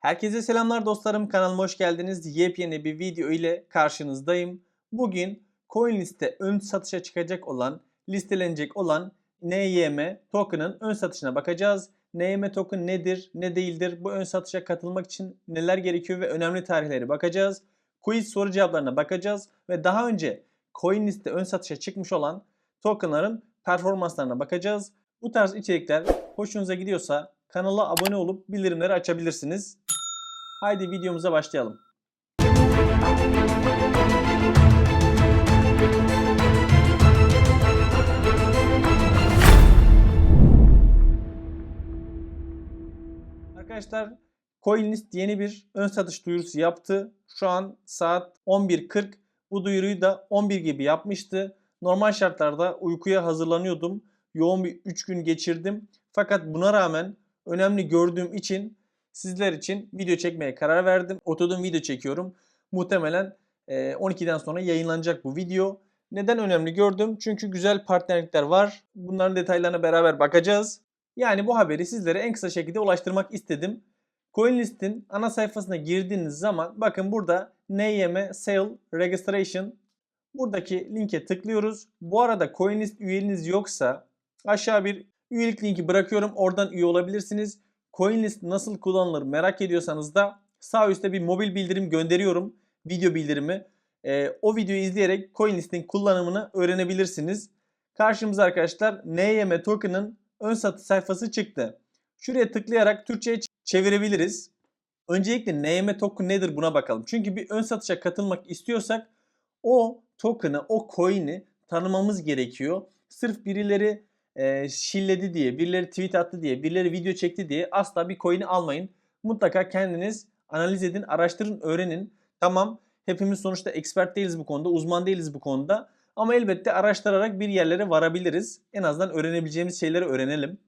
Herkese selamlar dostlarım. Kanalıma hoş geldiniz. Yepyeni bir video ile karşınızdayım. Bugün CoinList'te ön satışa çıkacak olan, listelenecek olan NYM token'ın ön satışına bakacağız. NYM token nedir, ne değildir? Bu ön satışa katılmak için neler gerekiyor ve önemli tarihleri bakacağız. Quiz soru cevaplarına bakacağız ve daha önce CoinList'te ön satışa çıkmış olan tokenların performanslarına bakacağız. Bu tarz içerikler hoşunuza gidiyorsa kanala abone olup bildirimleri açabilirsiniz. Haydi videomuza başlayalım. Arkadaşlar CoinList yeni bir ön satış duyurusu yaptı. Şu an saat 11.40. Bu duyuruyu da 11 gibi yapmıştı. Normal şartlarda uykuya hazırlanıyordum. Yoğun bir 3 gün geçirdim. Fakat buna rağmen önemli gördüğüm için sizler için video çekmeye karar verdim. Oturdum video çekiyorum. Muhtemelen e, 12'den sonra yayınlanacak bu video. Neden önemli gördüm? Çünkü güzel partnerlikler var. Bunların detaylarına beraber bakacağız. Yani bu haberi sizlere en kısa şekilde ulaştırmak istedim. CoinList'in ana sayfasına girdiğiniz zaman bakın burada NYM Sale Registration buradaki linke tıklıyoruz. Bu arada CoinList üyeliğiniz yoksa aşağı bir üyelik linki bırakıyorum. Oradan üye olabilirsiniz. CoinList nasıl kullanılır merak ediyorsanız da sağ üstte bir mobil bildirim gönderiyorum. Video bildirimi. Ee, o videoyu izleyerek CoinList'in kullanımını öğrenebilirsiniz. Karşımıza arkadaşlar NYM token'ın ön satış sayfası çıktı. Şuraya tıklayarak Türkçe'ye çevirebiliriz. Öncelikle NYM token nedir buna bakalım. Çünkü bir ön satışa katılmak istiyorsak o token'ı, o coin'i tanımamız gerekiyor. Sırf birileri e, şilledi diye, birileri tweet attı diye, birileri video çekti diye asla bir coin'i almayın. Mutlaka kendiniz analiz edin, araştırın, öğrenin. Tamam hepimiz sonuçta expert değiliz bu konuda, uzman değiliz bu konuda. Ama elbette araştırarak bir yerlere varabiliriz. En azından öğrenebileceğimiz şeyleri öğrenelim.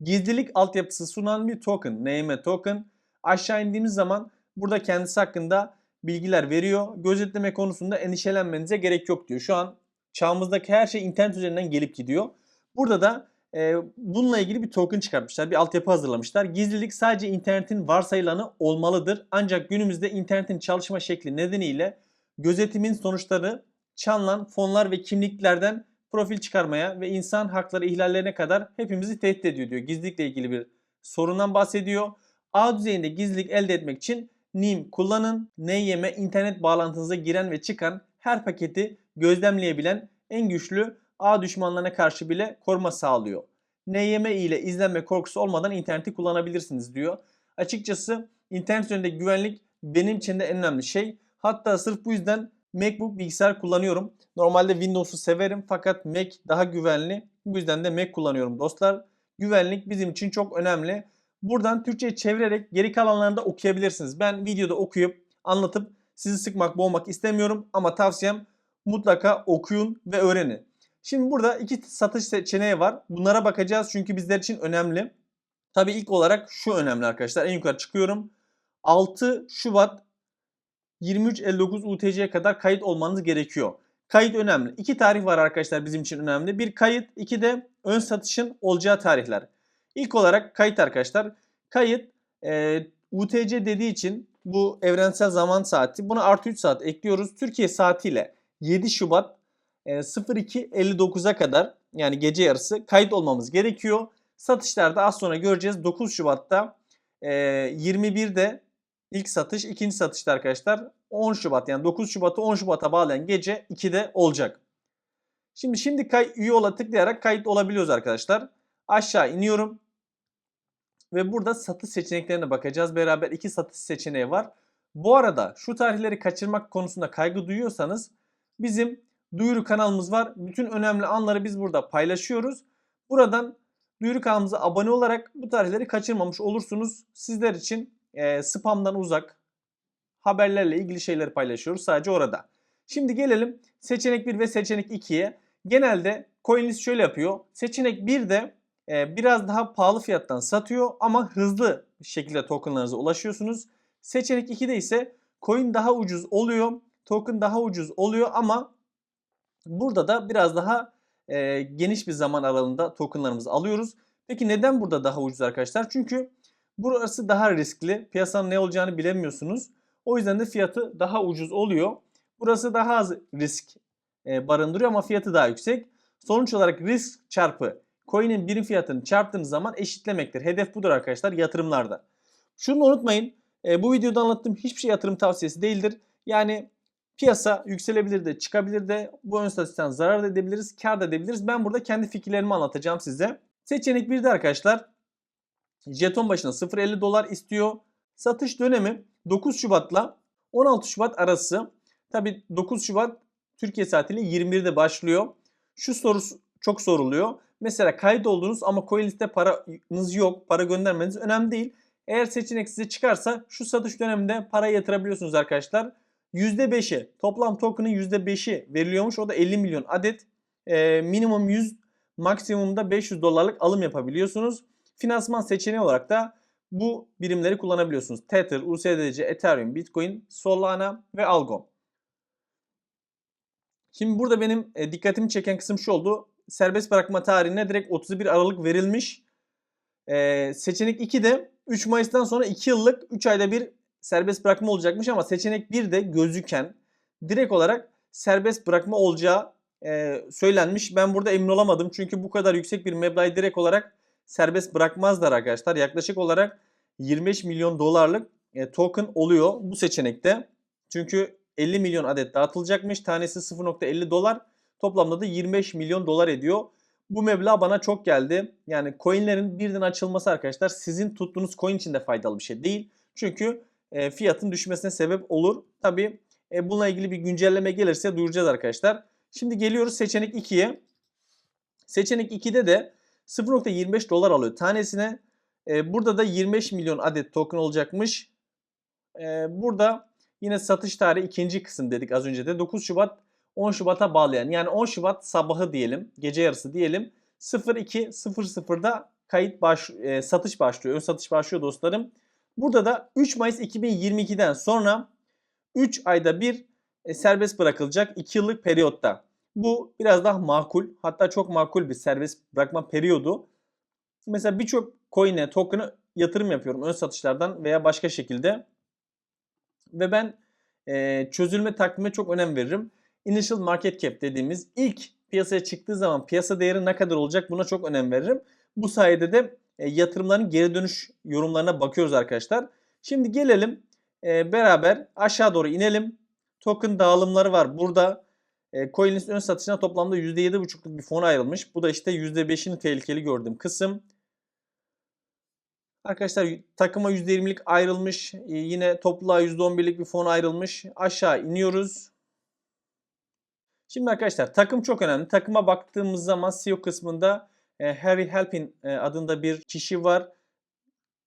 Gizlilik altyapısı sunan bir token, NYM token. Aşağı indiğimiz zaman burada kendisi hakkında bilgiler veriyor. Gözetleme konusunda endişelenmenize gerek yok diyor. Şu an çağımızdaki her şey internet üzerinden gelip gidiyor. Burada da e, bununla ilgili bir token çıkartmışlar. Bir altyapı hazırlamışlar. Gizlilik sadece internetin varsayılanı olmalıdır. Ancak günümüzde internetin çalışma şekli nedeniyle gözetimin sonuçları çalınan fonlar ve kimliklerden profil çıkarmaya ve insan hakları ihlallerine kadar hepimizi tehdit ediyor diyor. Gizlilikle ilgili bir sorundan bahsediyor. A düzeyinde gizlilik elde etmek için NIM kullanın. NYM internet bağlantınıza giren ve çıkan her paketi gözlemleyebilen en güçlü ağ düşmanlarına karşı bile koruma sağlıyor. NYM ile izlenme korkusu olmadan interneti kullanabilirsiniz diyor. Açıkçası internet üzerinde güvenlik benim için de en önemli şey. Hatta sırf bu yüzden MacBook bilgisayar kullanıyorum. Normalde Windows'u severim fakat Mac daha güvenli. Bu yüzden de Mac kullanıyorum dostlar. Güvenlik bizim için çok önemli. Buradan Türkçe'ye çevirerek geri kalanlarını da okuyabilirsiniz. Ben videoda okuyup anlatıp sizi sıkmak boğmak istemiyorum ama tavsiyem mutlaka okuyun ve öğrenin. Şimdi burada iki satış seçeneği var. Bunlara bakacağız çünkü bizler için önemli. Tabii ilk olarak şu önemli arkadaşlar. En yukarı çıkıyorum. 6 Şubat 23.59 UTC'ye kadar kayıt olmanız gerekiyor. Kayıt önemli. İki tarih var arkadaşlar bizim için önemli. Bir kayıt, iki de ön satışın olacağı tarihler. İlk olarak kayıt arkadaşlar. Kayıt e, UTC dediği için bu evrensel zaman saati. Buna artı 3 saat ekliyoruz. Türkiye saatiyle 7 Şubat 02.59'a kadar yani gece yarısı kayıt olmamız gerekiyor. Satışlarda az sonra göreceğiz. 9 Şubat'ta e, 21'de ilk satış, ikinci satışta arkadaşlar 10 Şubat yani 9 Şubat'ı 10 Şubat'a bağlayan gece 2'de olacak. Şimdi şimdi kay üye ola tıklayarak kayıt olabiliyoruz arkadaşlar. Aşağı iniyorum. Ve burada satış seçeneklerine bakacağız. Beraber iki satış seçeneği var. Bu arada şu tarihleri kaçırmak konusunda kaygı duyuyorsanız bizim duyuru kanalımız var. Bütün önemli anları biz burada paylaşıyoruz. Buradan duyuru kanalımıza abone olarak bu tarihleri kaçırmamış olursunuz. Sizler için e, spamdan uzak haberlerle ilgili şeyleri paylaşıyoruz sadece orada. Şimdi gelelim seçenek 1 ve seçenek 2'ye. Genelde CoinList şöyle yapıyor. Seçenek 1 de e, biraz daha pahalı fiyattan satıyor ama hızlı şekilde tokenlarınıza ulaşıyorsunuz. Seçenek 2'de ise coin daha ucuz oluyor. Token daha ucuz oluyor ama burada da biraz daha e, geniş bir zaman aralığında tokenlarımızı alıyoruz. Peki neden burada daha ucuz arkadaşlar? Çünkü Burası daha riskli. Piyasanın ne olacağını bilemiyorsunuz. O yüzden de fiyatı daha ucuz oluyor. Burası daha az risk e, barındırıyor ama fiyatı daha yüksek. Sonuç olarak risk çarpı coin'in birim fiyatını çarptığınız zaman eşitlemektir. Hedef budur arkadaşlar yatırımlarda. Şunu unutmayın. e, bu videoda anlattığım hiçbir şey yatırım tavsiyesi değildir. Yani piyasa yükselebilir de çıkabilir de bu ön satıştan zarar da edebiliriz, kar da edebiliriz. Ben burada kendi fikirlerimi anlatacağım size. Seçenek 1'de arkadaşlar jeton başına 0.50 dolar istiyor. Satış dönemi 9 Şubat'la 16 Şubat arası. Tabi 9 Şubat Türkiye saatiyle 21'de başlıyor. Şu soru çok soruluyor. Mesela kayıt oldunuz ama CoinList'te paranız yok. Para göndermeniz önemli değil. Eğer seçenek size çıkarsa şu satış döneminde para yatırabiliyorsunuz arkadaşlar. %5'i toplam token'ın %5'i veriliyormuş. O da 50 milyon adet. Ee, minimum 100 maksimumda 500 dolarlık alım yapabiliyorsunuz. Finansman seçeneği olarak da bu birimleri kullanabiliyorsunuz. Tether, USDC, Ethereum, Bitcoin, Solana ve Algo. Şimdi burada benim e, dikkatimi çeken kısım şu oldu. Serbest bırakma tarihine direkt 31 Aralık verilmiş. E, seçenek 2 de 3 Mayıs'tan sonra 2 yıllık 3 ayda bir serbest bırakma olacakmış ama seçenek 1 de gözüken direkt olarak serbest bırakma olacağı e, söylenmiş. Ben burada emin olamadım çünkü bu kadar yüksek bir meblağı direkt olarak serbest bırakmazlar arkadaşlar. Yaklaşık olarak 25 milyon dolarlık e, token oluyor bu seçenekte. Çünkü 50 milyon adet dağıtılacakmış. Tanesi 0.50 dolar. Toplamda da 25 milyon dolar ediyor. Bu meblağ bana çok geldi. Yani coinlerin birden açılması arkadaşlar sizin tuttuğunuz coin için de faydalı bir şey değil. Çünkü e, fiyatın düşmesine sebep olur. Tabi e, bununla ilgili bir güncelleme gelirse duyuracağız arkadaşlar. Şimdi geliyoruz seçenek 2'ye. Seçenek 2'de de 0.25 dolar alıyor tanesine. E, burada da 25 milyon adet token olacakmış. E, burada yine satış tarihi ikinci kısım dedik az önce de 9 Şubat 10 Şubat'a bağlayan yani 10 Şubat sabahı diyelim gece yarısı diyelim 02.00'da kayıt baş, e, satış başlıyor. Ön satış başlıyor dostlarım. Burada da 3 Mayıs 2022'den sonra 3 ayda bir e, serbest bırakılacak 2 yıllık periyotta. Bu biraz daha makul hatta çok makul bir serbest bırakma periyodu. Mesela birçok coin'e, token'a yatırım yapıyorum ön satışlardan veya başka şekilde. Ve ben e, çözülme takvime çok önem veririm. Initial market cap dediğimiz ilk piyasaya çıktığı zaman piyasa değeri ne kadar olacak buna çok önem veririm. Bu sayede de e, yatırımların geri dönüş yorumlarına bakıyoruz arkadaşlar. Şimdi gelelim e, beraber aşağı doğru inelim. Token dağılımları var. Burada e, CoinList ön satışına toplamda %7,5'luk bir fon ayrılmış. Bu da işte %5'ini tehlikeli gördüğüm kısım. Arkadaşlar takıma %20'lik ayrılmış. E, yine topluluğa %11'lik bir fon ayrılmış. Aşağı iniyoruz. Şimdi arkadaşlar takım çok önemli. Takıma baktığımız zaman CEO kısmında Harry Halpin e, adında bir kişi var.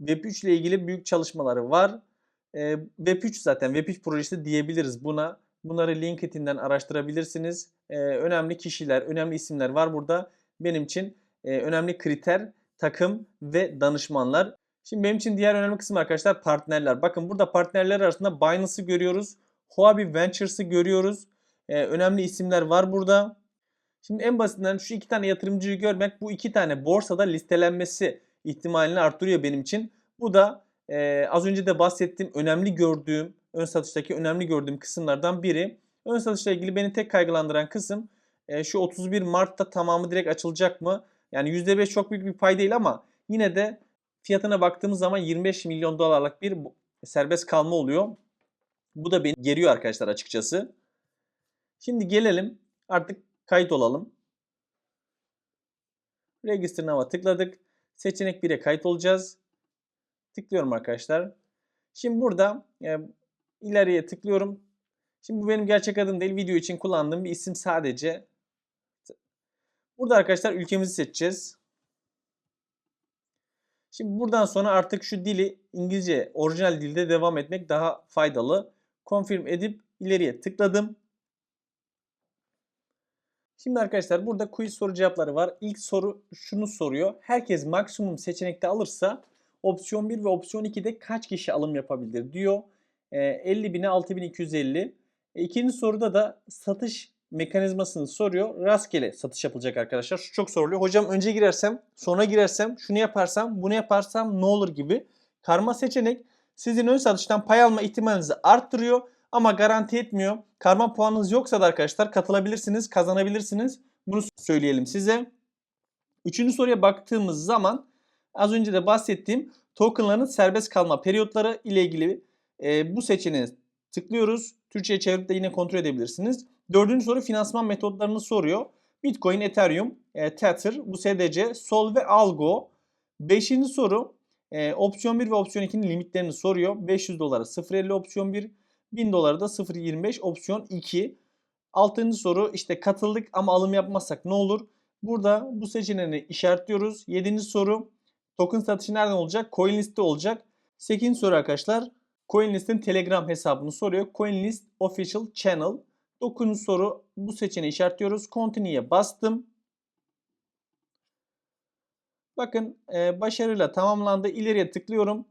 Web3 ile ilgili büyük çalışmaları var. E, Web3 zaten Web3 projesi diyebiliriz buna. Bunları LinkedIn'den araştırabilirsiniz. E, önemli kişiler, önemli isimler var burada. Benim için e, önemli kriter takım ve danışmanlar. Şimdi benim için diğer önemli kısım arkadaşlar partnerler. Bakın burada partnerler arasında Binance'ı görüyoruz. Huobi Ventures'ı görüyoruz. Ee, önemli isimler var burada. Şimdi en basitinden şu iki tane yatırımcıyı görmek bu iki tane borsada listelenmesi ihtimalini arttırıyor benim için. Bu da e, az önce de bahsettiğim önemli gördüğüm, ön satıştaki önemli gördüğüm kısımlardan biri. Ön satışla ilgili beni tek kaygılandıran kısım e, şu 31 Mart'ta tamamı direkt açılacak mı? Yani %5 çok büyük bir pay değil ama yine de fiyatına baktığımız zaman 25 milyon dolarlık bir serbest kalma oluyor. Bu da beni geriyor arkadaşlar açıkçası. Şimdi gelelim artık kayıt olalım. Register Now'a tıkladık. Seçenek 1'e kayıt olacağız. Tıklıyorum arkadaşlar. Şimdi burada e, ileriye tıklıyorum. Şimdi bu benim gerçek adım değil. Video için kullandığım bir isim sadece. Burada arkadaşlar ülkemizi seçeceğiz. Şimdi buradan sonra artık şu dili İngilizce orijinal dilde devam etmek daha faydalı. Confirm edip ileriye tıkladım. Şimdi arkadaşlar burada quiz soru cevapları var. İlk soru şunu soruyor. Herkes maksimum seçenekte alırsa opsiyon 1 ve opsiyon 2'de kaç kişi alım yapabilir diyor. E, 50 bine 6250. E, ikinci soruda da satış mekanizmasını soruyor. Rastgele satış yapılacak arkadaşlar. Şu çok soruluyor. Hocam önce girersem, sonra girersem, şunu yaparsam, bunu yaparsam ne olur gibi. Karma seçenek sizin ön satıştan pay alma ihtimalinizi arttırıyor ama garanti etmiyor. Karma puanınız yoksa da arkadaşlar katılabilirsiniz, kazanabilirsiniz. Bunu söyleyelim size. Üçüncü soruya baktığımız zaman az önce de bahsettiğim tokenların serbest kalma periyotları ile ilgili e, bu seçeneğe tıklıyoruz. Türkçe'ye çevirip de yine kontrol edebilirsiniz. Dördüncü soru finansman metotlarını soruyor. Bitcoin, Ethereum, e, Tether, bu SDC, Sol ve Algo. Beşinci soru e, opsiyon 1 ve opsiyon 2'nin limitlerini soruyor. 500 dolara 0.50 opsiyon 1, 1000 dolara da 0.25 opsiyon 2. Altıncı soru işte katıldık ama alım yapmazsak ne olur? Burada bu seçeneğini işaretliyoruz. Yedinci soru token satışı nereden olacak? CoinList'te olacak. Sekizinci soru arkadaşlar CoinList'in Telegram hesabını soruyor. CoinList Official Channel. Dokuzuncu soru bu seçeneği işaretliyoruz. Continue'ye bastım. Bakın e, başarıyla tamamlandı. İleriye tıklıyorum.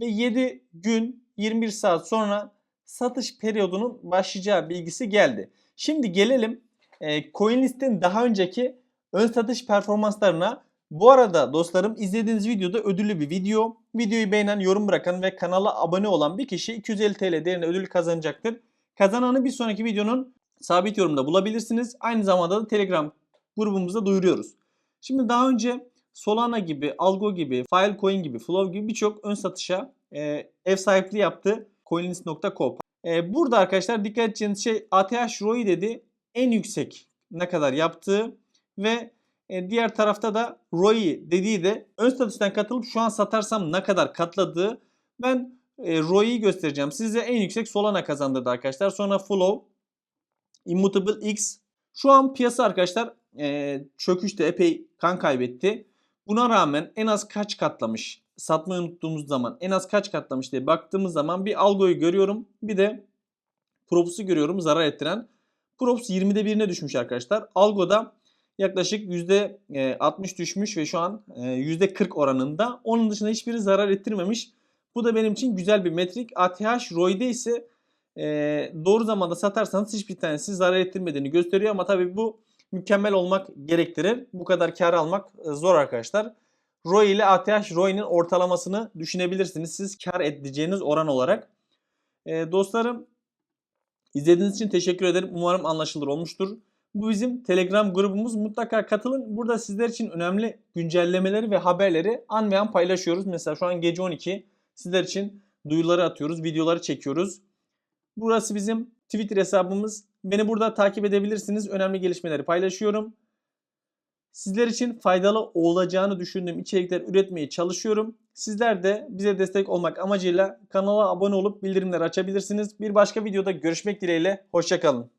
Ve 7 gün 21 saat sonra satış periyodunun başlayacağı bilgisi geldi. Şimdi gelelim e, CoinList'in daha önceki ön satış performanslarına. Bu arada dostlarım izlediğiniz videoda ödüllü bir video. Videoyu beğenen, yorum bırakan ve kanala abone olan bir kişi 250 TL değerinde ödül kazanacaktır. Kazananı bir sonraki videonun sabit yorumda bulabilirsiniz. Aynı zamanda da Telegram grubumuzda duyuruyoruz. Şimdi daha önce Solana gibi, Algo gibi, Filecoin gibi, Flow gibi birçok ön satışa e, ev sahipliği yaptı coinlist.com. E, burada arkadaşlar dikkat edeceğiniz şey ATH ROI dedi en yüksek ne kadar yaptığı ve e, diğer tarafta da ROI dediği de ön satıştan katılıp şu an satarsam ne kadar katladığı. Ben e, ROI'yi göstereceğim. Size en yüksek Solana kazandırdı arkadaşlar. Sonra Flow, Immutable X. Şu an piyasa arkadaşlar e, çöküşte epey kan kaybetti. Buna rağmen en az kaç katlamış? Satmayı unuttuğumuz zaman en az kaç katlamış diye baktığımız zaman bir algoyu görüyorum. Bir de Props'u görüyorum zarar ettiren. Props 20'de birine düşmüş arkadaşlar. Algo'da yaklaşık %60 düşmüş ve şu an %40 oranında. Onun dışında hiçbiri zarar ettirmemiş. Bu da benim için güzel bir metrik. ATH ROI'de ise doğru zamanda satarsanız hiçbir tanesi zarar ettirmediğini gösteriyor ama tabii bu mükemmel olmak gerektirir. Bu kadar kar almak zor arkadaşlar. ROI ile ATH ROI'nin ortalamasını düşünebilirsiniz siz kar edeceğiniz oran olarak. E, dostlarım izlediğiniz için teşekkür ederim. Umarım anlaşılır olmuştur. Bu bizim Telegram grubumuz. Mutlaka katılın. Burada sizler için önemli güncellemeleri ve haberleri an ve an paylaşıyoruz. Mesela şu an gece 12 sizler için duyuruları atıyoruz, videoları çekiyoruz. Burası bizim Twitter hesabımız. Beni burada takip edebilirsiniz. Önemli gelişmeleri paylaşıyorum. Sizler için faydalı olacağını düşündüğüm içerikler üretmeye çalışıyorum. Sizler de bize destek olmak amacıyla kanala abone olup bildirimleri açabilirsiniz. Bir başka videoda görüşmek dileğiyle. Hoşçakalın.